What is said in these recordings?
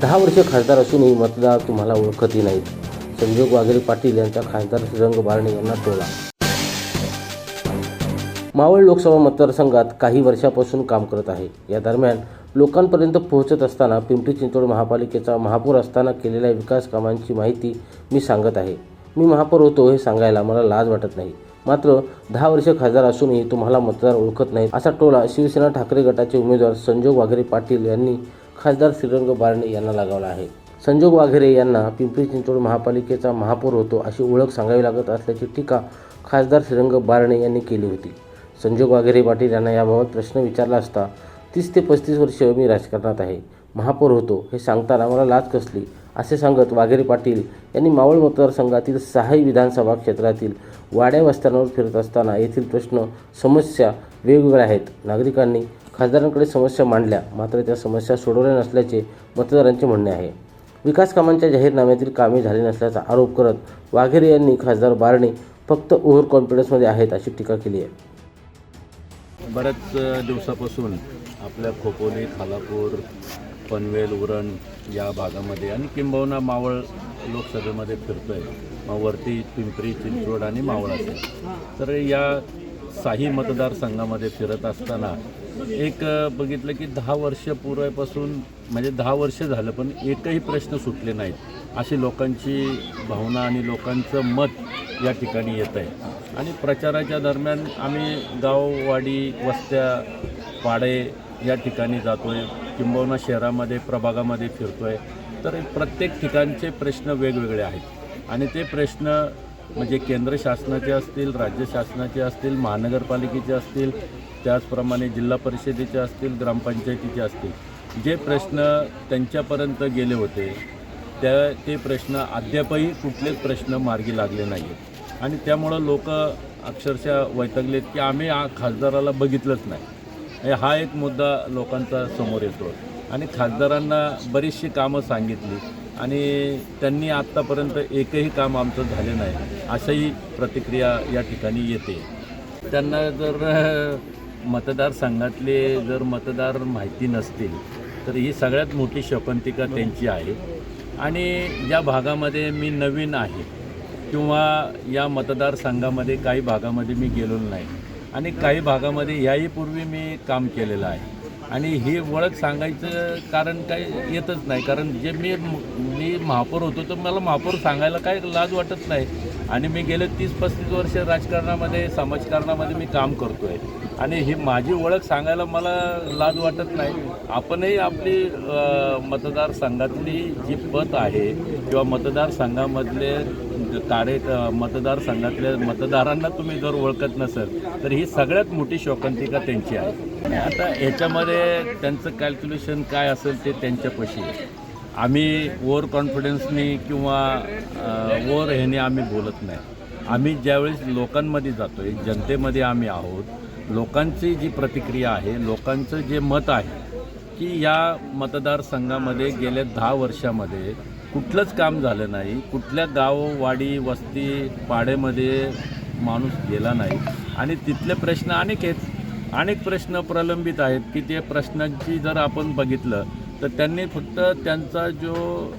दहा वर्षे खासदार असूनही मतदार तुम्हाला ओळखतही नाहीत. संजोग वाघेरे पाटील यांचा खासदार श्रीरंग बारणे यांना टोला. मावळ लोकसभा मतदारसंघात काही वर्षापासून काम करत आहे. या दरम्यान लोकांपर्यंत पोहोचत असताना पिंपरी चिंचवड महापालिकेचा महापौर असताना केलेल्या विकास कामांची माहिती मी सांगत आहे. मी महापौर होतो हे सांगायला मला लाज वाटत नाही. मात्र दहा वर्ष खासदार असूनही तुम्हाला मतदार ओळखत नाहीत असा टोला शिवसेना ठाकरे गटाचे उमेदवार संजोग वाघेरे पाटील यांनी खासदार श्रीरंग बारणे यांना लगावला आहे. संजोग वाघेरे यांना पिंपरी चिंचवड महापालिकेचा महापौर होतो अशी ओळख सांगावी लागत असल्याची टीका खासदार श्रीरंग बारणे यांनी केली होती. संजोग वाघेरे पाटील यांना याबाबत प्रश्न विचारला असता तीस ते पस्तीस वर्ष मी राजकारणात आहे. महापौर होतो हे सांगताना मला लाज कसली? असे सांगत वाघेरे पाटील यांनी मावळ मतदारसंघातील सहाही विधानसभा क्षेत्रातील वाड्या वस्त्यांवर फिरत असताना येथील प्रश्न समस्या वेगवेगळ्या आहेत. नागरिकांनी खासदारांकडे समस्या मांडल्या मात्र त्या समस्या सोडवल्या नसल्याचे मतदारांचे म्हणणे आहे. विकास कामांच्या जाहीरनाम्यातील कामे झाली नसल्याचा आरोप करत वाघेरे यांनी खासदार बारणे फक्त ओव्हर कॉन्फिडन्समध्ये आहेत अशी टीका केली आहे. बऱ्याच दिवसापासून आपल्या खोपोली खालापूर पनवेल उरण या भागामध्ये आणि किंबहुना मावळ लोकसभेमध्ये फिरतो आहे मग वरती पिंपरी चिंचवड आणि मावळ असेल तर या साही मतदारसंघामध्ये फिरत असताना एक बघितलं की दहा वर्ष पूर्वीपासून म्हणजे दहा वर्ष झालं पण एकही प्रश्न सुटले नाहीत. अशी लोकांची भावना आणि लोकांचं मत या ठिकाणी येत आहे. आणि प्रचाराच्या दरम्यान आम्ही गाववाडी वस्त्या पाडे या ठिकाणी जातो आहे किंबहुना शहरामध्ये प्रभागामध्ये फिरतो आहे तर प्रत्येक ठिकाणचे प्रश्न वेगवेगळे आहेत. आणि ते प्रश्न म्हणजे केंद्र शासनाचे असतील राज्य शासनाचे असतील महानगरपालिकेचे असतील त्याचप्रमाणे जिल्हा परिषदेचे असतील ग्रामपंचायतीचे असतील जे प्रश्न त्यांच्यापर्यंत गेले होते त्या ते प्रश्न अद्यापही कुठलेच प्रश्न मार्गी लागले नाही आहेत आणि त्यामुळं लोक अक्षरशः वैतगलेत की आम्ही हा खासदाराला बघितलंच नाही. हे हा एक मुद्दा लोकांचा समोर येतो. आणि खासदारांना बरीचशी कामं सांगितली. आणि त्यांनी आत्तापर्यंत एकही काम आमचं झाले नाही अशाही प्रतिक्रिया या ठिकाणी येते. त्यांना जर मतदारसंघातले जर मतदार माहिती नसतील तर ही सगळ्यात मोठी शपंतिका त्यांची आहे. आणि ज्या भागामध्ये मी नवीन आहे किंवा या मतदारसंघामध्ये काही भागामध्ये मी गेलेलो नाही आणि काही भागामध्ये याही पूर्वी मी काम केलेलं आहे. आणि ही ओळख सांगायचं कारण काही येतच नाही. कारण जे मी मी महापौर होतो तर मला महापौर सांगायला काय लाज वाटत नाही. आणि मी गेले तीस पस्तीस वर्ष राजकारणामध्ये समाजकारणामध्ये मी काम करतो आहे आणि ही माझी ओळख सांगायला मला लाज वाटत नाही. आपणही आपली मतदारसंघातली जी पत आहे किंवा मतदारसंघामधले कार्य मतदारसंघातल्या मतदारांना तुम्ही जर ओळखत नसेल तर ही सगळ्यात मोठी शोकांतिका त्यांची आहे. आणि आता ह्याच्यामध्ये त्यांचं कॅल्क्युलेशन काय असेल ते त्यांच्यापाशी आम्ही ओव्हर कॉन्फिडन्सनी किंवा ओव्हर ह्याने आम्ही बोलत नाही. आम्ही ज्यावेळेस लोकांमध्ये जातो आहे जनतेमध्ये आम्ही आहोत लोकांची जी प्रतिक्रिया आहे लोकांचं जे मत आहे की या मतदारसंघामध्ये गेल्या दहा वर्षामध्ये कुठलंच काम झालं नाही कुठल्या गाव वाडी वस्ती पाड्यामध्ये माणूस गेला नाही. आणि तिथले प्रश्न अनेक आहेत. अनेक प्रश्न प्रलंबित आहेत की ते प्रश्नांची जर आपण बघितलं तर त्यांनी फक्त त्यांचा जो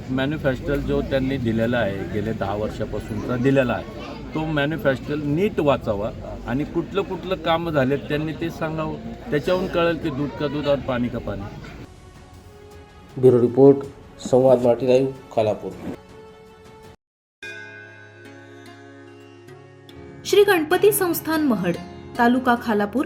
मॅन्युफॅक्चर जो त्यांनी दिलेला आहे गेले दहा वर्षापासूनचा दिलेला आहे तो मॅन्युफॅक्चर नीट वाचावा आणि कुठलं कुठलं कामं झालेत त्यांनी ते सांगावं. त्याच्याहून कळेल की दूध का दूध और पाणी का पाणी. Bureau report Samvad Marathi live Khalapur Shri Ganpati संस्थान महड तालुका खालापूर